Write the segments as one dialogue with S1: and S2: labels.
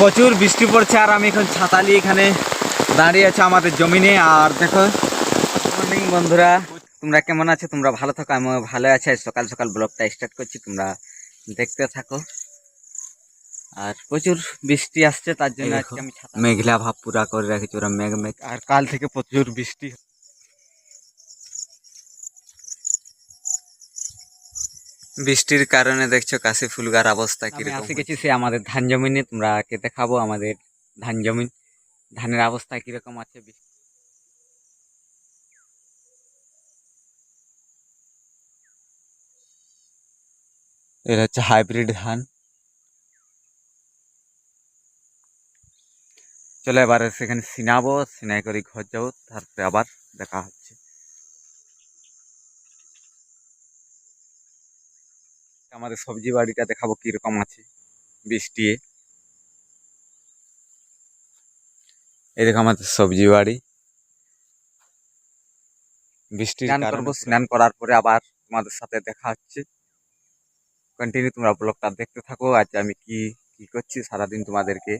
S1: প্রচুর বৃষ্টি পড়ছে আর আমি এখন ছাতা নিয়ে এখানে দাঁড়িয়ে আছে আমাদের জমিনে। আর দেখো মর্নিং বন্ধুরা। তোমরা কেমন আছো? তোমরা ভালো থাকো আমি ভালো আছি। সকাল সকাল ব্লগটা স্টার্ট করছি তোমরা দেখতে থাকো। আর প্রচুর বৃষ্টি আসছে তার জন্য আজকে আমি
S2: মেঘলা ভাব পুরা করে রেখেছে ওরা মেঘ মেঘ।
S1: আর কাল থেকে প্রচুর বৃষ্টি।
S2: বৃষ্টির কারণে দেখছ কাশি ফুলগার অবস্থা কীরকম
S1: আসে গেছি সে আমাদের ধান জমিনে তোমরা কে দেখাবো আমাদের ধান জমিন ধানের অবস্থা কীরকম আছে
S2: এটা হচ্ছে হাইব্রিড ধান।
S1: চলে এবারে সেখানে সিনাবো সিনাই করে ঘর যাব তারপরে আবার দেখা হচ্ছে আমাদের সবজি বাড়িটা দেখাবো কীরকম আছে বৃষ্টি।
S2: এই দেখো আমাদের সবজি বাড়ি। বৃষ্টি
S1: স্নান করব স্নান করার পরে আবার তোমাদের সাথে দেখা হচ্ছে। কন্টিনিউ তোমরা ব্লগটা দেখতে থাকো আজ আমি কি কি করছি সারাদিন তোমাদেরকে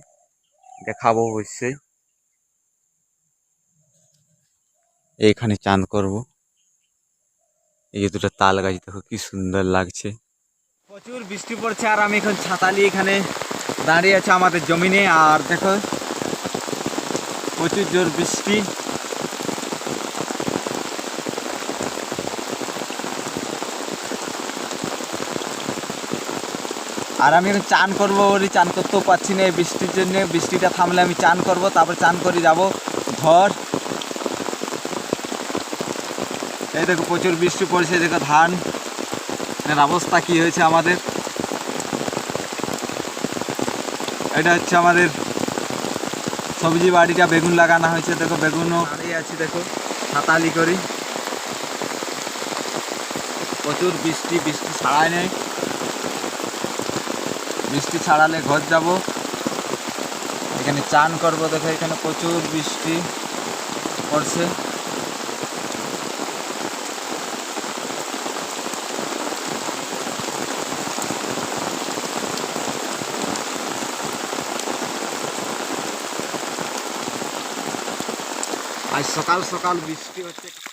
S1: দেখাবো অবশ্যই।
S2: এইখানে চাঁদ করব। এই যে দুটো তাল গাছ দেখো কি সুন্দর লাগছে।
S1: প্রচুর বৃষ্টি পড়ছে আর আমি এখন ছাতা নিয়ে এখানে দাঁড়িয়ে আছে আমাদের জমিনে। আর দেখো, প্রচুর জোর বৃষ্টি। আর আমি এখন চান করব বলি, চান করতেও পারছি না এই বৃষ্টির জন্য। বৃষ্টিটা থামলে আমি চান করব, তারপর চান করে যাব ঘর। এই দেখো, প্রচুর বৃষ্টি পড়ছে দেখো ধান। এর অবস্থা কি হয়েছে আমাদের? এটা হচ্ছে আমাদের সবজি বাড়িটা, বেগুন লাগানো হয়েছে। দেখো, বেগুনও দাঁড়িয়ে আছি, দেখো হাতালি করি। প্রচুর বৃষ্টি বৃষ্টি ছাড়ায় নেই। বৃষ্টি ছাড়ালে ঘর যাব। এখানে চান করব, দেখো, এখানে প্রচুর বৃষ্টি পড়ছে। আজ সকাল সকাল বৃষ্টি হচ্ছে